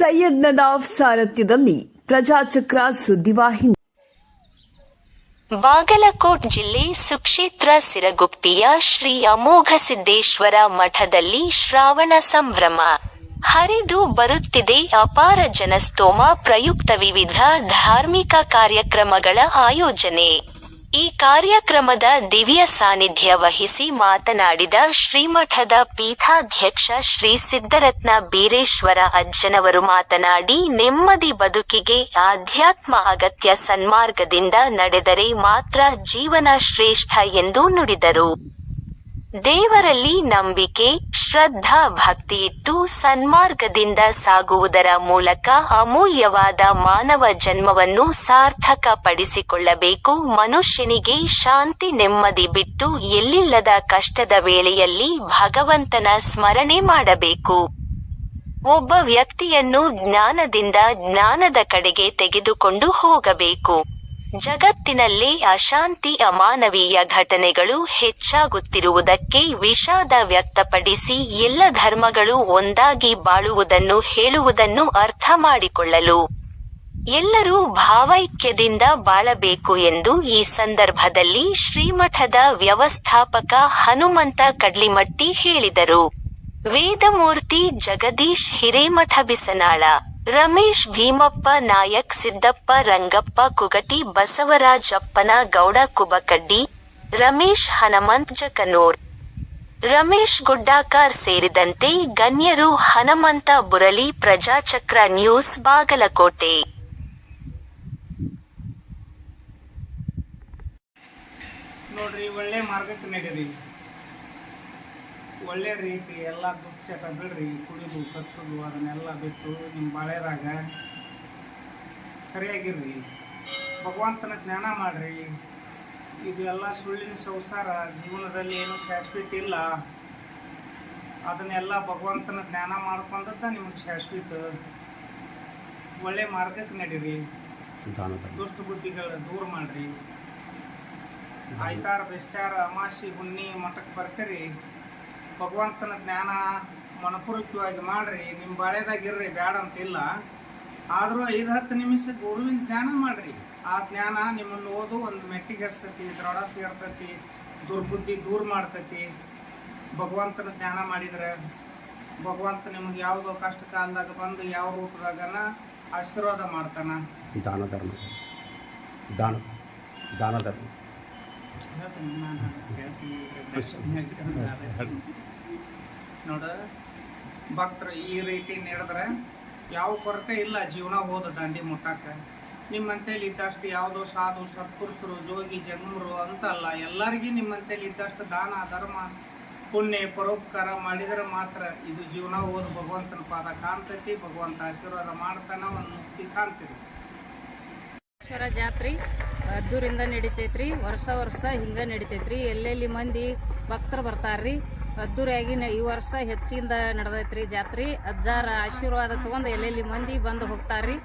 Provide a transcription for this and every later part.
ಯಜ್ಞದ ಸಾರಥ್ಯದಲ್ಲಿ ಪ್ರಜಾಚಕ್ರ ಸುದ್ದಿವಾಹಿನಿ ಬಾಗಲಕೋಟ್ ಜಿಲ್ಲೆ ಸುಕ್ಷೇತ್ರ ಸಿರಗುಪ್ಪಿಯ ಶ್ರೀ ಅಮೋಘ ಸಿದ್ದೇಶ್ವರ ಮಠದಲ್ಲಿ ಶ್ರಾವಣ ಸಂಭ್ರಮ. ಹರಿದು ಬರುತ್ತಿದೆ ಅಪಾರ ಜನಸ್ತೋಮ ಪ್ರಯುಕ್ತ ವಿವಿಧ ಧಾರ್ಮಿಕ ಕಾರ್ಯಕ್ರಮಗಳ ಆಯೋಜನೆ. ಈ ಕಾರ್ಯಕ್ರಮದ ದಿವ್ಯ ಸಾನ್ನಿಧ್ಯ ವಹಿಸಿ ಮಾತನಾಡಿದ ಶ್ರೀಮಠದ ಪೀಠಾಧ್ಯಕ್ಷ ಶ್ರೀ ಸಿದ್ದರತ್ನ ಬೀರೇಶ್ವರ ಅಜ್ಜನವರು ಮಾತನಾಡಿ, ನೆಮ್ಮದಿ ಬದುಕಿಗೆ ಆಧ್ಯಾತ್ಮ ಅಗತ್ಯ ಸನ್ಮಾರ್ಗದಿಂದ ನಡೆದರೆ ಮಾತ್ರ ಜೀವನ ಶ್ರೇಷ್ಠ ಎಂದು ನುಡಿದರು. ದೇವರಲ್ಲಿ ನಂಬಿಕೆ, ಶ್ರದ್ಧಾ ಭಕ್ತಿಯಿಟ್ಟು ಸನ್ಮಾರ್ಗದಿಂದ ಸಾಗುವುದರ ಮೂಲಕ ಅಮೂಲ್ಯವಾದ ಮಾನವ ಜನ್ಮವನ್ನು ಸಾರ್ಥಕ ಪಡಿಸಿಕೊಳ್ಳಬೇಕು ಮನುಷ್ಯನಿಗೆ ಶಾಂತಿ ನೆಮ್ಮದಿ ಬಿಟ್ಟು ಎಲ್ಲಿಲ್ಲದ ಕಷ್ಟದ ವೇಳೆಯಲ್ಲಿ ಭಗವಂತನ ಸ್ಮರಣೆ ಮಾಡಬೇಕು. ಒಬ್ಬ ವ್ಯಕ್ತಿಯನ್ನು ಜ್ಞಾನದಿಂದ ಜ್ಞಾನದ ಕಡೆಗೆ ತೆಗೆದುಕೊಂಡು ಹೋಗಬೇಕು. ಜಗತ್ತಿನಲ್ಲಿ ಅಶಾಂತಿ ಅಮಾನವೀಯ ಘಟನೆಗಳು ಹೆಚ್ಚಾಗುತ್ತಿರುವುದಕ್ಕೆ ವಿಷಾದ ವ್ಯಕ್ತಪಡಿಸಿ ಎಲ್ಲ ಧರ್ಮಗಳು ಒಂದಾಗಿ ಬಾಳುವುದನ್ನು ಹೇಳುವುದನ್ನು ಅರ್ಥ ಮಾಡಿಕೊಳ್ಳಲು ಎಲ್ಲರೂ ಭಾವೈಕ್ಯದಿಂದ ಬಾಳಬೇಕು ಎಂದು ಈ ಸಂದರ್ಭದಲ್ಲಿ ಶ್ರೀಮಠದ ವ್ಯವಸ್ಥಾಪಕ ಹನುಮಂತ ಕಡ್ಲಿಮಟ್ಟಿ ಹೇಳಿದರು. ವೇದಮೂರ್ತಿ ಜಗದೀಶ್ ಹಿರೇಮಠ ಬಿಸನಾಳ ರಮೇಶ್, ಭೀಮಪ್ಪ, ನಾಯಕ್, ಸಿದ್ದಪ್ಪ, ರಂಗಪ್ಪ, ಕುಗಟಿ, ಬಸವರಾಜಪ್ಪನ ಗೌಡ, ಕುಬಕಡ್ಡಿ, ರಮೇಶ್, ಹನುಮಂತ್, ಜಕನೂರ್. ರಮೇಶ್ ಗುಡ್ಡಾಕಾರ್ ಸೇರಿದಂತೆ ಗಣ್ಯರು ಹನುಮಂತ ಬುರಲಿ ಪ್ರಜಾಚಕ್ರ ನ್ಯೂಸ್, ಬಾಗಲಕೋಟೆ. ನೋಡ್ರಿ, ಒಳ್ಳೆ ಮಾರ್ಗಕ್ಕೆ ಒಳ್ಳೆ ರೀತಿ ಎಲ್ಲ ದುಶ್ಚಟ ಬಿಡ್ರಿ ಕುಡಿದು ಕಚ್ಚೋದು ಅದನ್ನೆಲ್ಲ ಬಿಟ್ಟು ನಿಮ್ಮ ಬಾಳೆದಾಗ ಸರಿಯಾಗಿರ್ರಿ. ಭಗವಂತನ ಜ್ಞಾನ ಮಾಡ್ರಿ. ಇದೆಲ್ಲ ಎಲ್ಲ ಸುಳ್ಳಿನ ಸಂಸಾರ ಜೀವನದಲ್ಲಿ ಏನು ಶಾಶ್ವತ ಇಲ್ಲ. ಅದನ್ನೆಲ್ಲ ಭಗವಂತನ ಜ್ಞಾನ ಮಾಡ್ಕೊಂಡದ್ದ ನಿಮಗೆ ಶಾಶ್ವತ. ಒಳ್ಳೆ ಮಾರ್ಗಕ್ಕೆ ನಡೀರಿ. ದುಷ್ಟ ಬುದ್ಧಿಗಳ ದೂರ ಮಾಡ್ರಿ. ಆಯ್ತಾರ ಬೆಸ್ತಾರ ಅಮಾಸಿ ಹುಣ್ಣಿ ಮಠಕ್ಕೆ ಬರ್ತೀರಿ. ಭಗವಂತನ ಜ್ಞಾನ ಮನಪೂರ್ವಕವಾಗಿ ಮಾಡ್ರಿ ನಿಮ್ಮ ಬಾಳೆದಾಗಿರ್ರಿ ಬೇಡ ಅಂತಿಲ್ಲ. ಆದರೂ ಐದು, ಹತ್ತು ನಿಮಿಷ ಗುರುವಿನ ಧ್ಯಾನ ಮಾಡ್ರಿ. ಆ ಜ್ಞಾನ ನಿಮ್ಮನ್ನು ಓದು, ಒಂದು ಮೆಟ್ಟಿಗೆ ಹಚ್ತೈತಿ ದೃಢ ಸೇರ್ತತಿ, ದುರ್ಬುದ್ಧಿ ದೂರ ಮಾಡ್ತತಿ. ಭಗವಂತನ ಜ್ಞಾನ ಮಾಡಿದ್ರೆ ಭಗವಂತ ನಿಮ್ಗೆ ಯಾವುದೋ ಕಷ್ಟ ಕಾಲದಾಗ ಬಂದು ಯಾವ ರೂಪದಾಗನ ಆಶೀರ್ವಾದ ಮಾಡ್ತಾನ. ದಾನ ಧರ್ಮ. ದಾನ ದಾನ ಧರ್ಮ. ನೋಡ, ಭಕ್ತರು ಈ ರೀತಿ ನಡೆದ್ರೆ ಯಾವ ಕೊರತೆ ಇಲ್ಲ ಜೀವನ ಹೋದ ದಾಂಡಿ ಮುಟ್ಟಾಕ ನಿಮ್ಮಂತೇಲಿ ಇದ್ದಷ್ಟು ಯಾವುದೋ ಸಾಧು, ಸತ್ಪುರುಷರು, ಜೋಗಿ, ಜಂಗಮರು ಅಂತಲ್ಲ, ಎಲ್ಲರಿಗೂ ನಿಮ್ಮಂತೇಲಿ ಇದ್ದಷ್ಟು ದಾನ, ಧರ್ಮ, ಪುಣ್ಯ, ಪರೋಪಕಾರ ಮಾಡಿದರೆ ಮಾತ್ರ ಇದು ಜೀವನ ಹೋದ ಭಗವಂತನ ಪಾದ ಕಾಣ್ತೈತಿ, ಭಗವಂತ ಆಶೀರ್ವಾದ ಮಾಡ್ತಾನ ಒಂದು ಮುಕ್ತಿ ಕಾಣ್ತೀರಿ ಈಶ್ವರ ಜಾತ್ರೆ ಅದ್ದೂರಿಂದ ನಡಿತೈತ್ರಿ, ವರ್ಷ ವರ್ಷ ಹಿಂಗೆ ನಡಿತೈತ್ರಿ. ಎಲ್ಲೆಲ್ಲಿ ಮಂದಿ ಭಕ್ತರು ಬರ್ತಾರ್ರಿ, ಅದ್ದೂರಿಯಾಗಿ ಈ ವರ್ಷ ಹೆಚ್ಚಿಂದ ನಡೆದೈತ್ರಿ ಜಾತ್ರೆ. ಅಜ್ಜಾರ ಆಶೀರ್ವಾದ ತೊಗೊಂಡು ಎಲ್ಲೆಲ್ಲಿ ಮಂದಿ ಬಂದು ಹೋಗ್ತಾರ್ರಿ.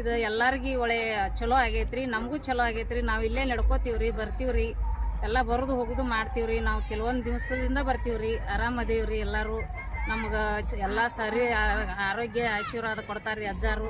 ಇದು ಎಲ್ಲಾರ್ಗಿ ಒಳ್ಳೆ ಚಲೋ ಆಗೈತ್ರಿ, ನಮಗೂ ಚಲೋ ಆಗೈತ್ರಿ. ನಾವು ಇಲ್ಲೇ ನಡ್ಕೋತೀವ್ರಿ, ಬರ್ತೀವ್ರಿ. ಎಲ್ಲ ಬರೋದು ಹೋಗೋದು ಮಾಡ್ತೀವ್ರಿ. ನಾವು ಕೆಲವೊಂದು ದಿವಸದಿಂದ ಬರ್ತೀವ್ರಿ, ಆರಾಮ ಅದೇವ್ರಿ ಎಲ್ಲರೂ. ನಮ್ಗೆ ಎಲ್ಲ ಸರಿ ಆರೋಗ್ಯ ಆಶೀರ್ವಾದ ಕೊಡ್ತಾರ್ರಿ ಅಜ್ಜಾರು.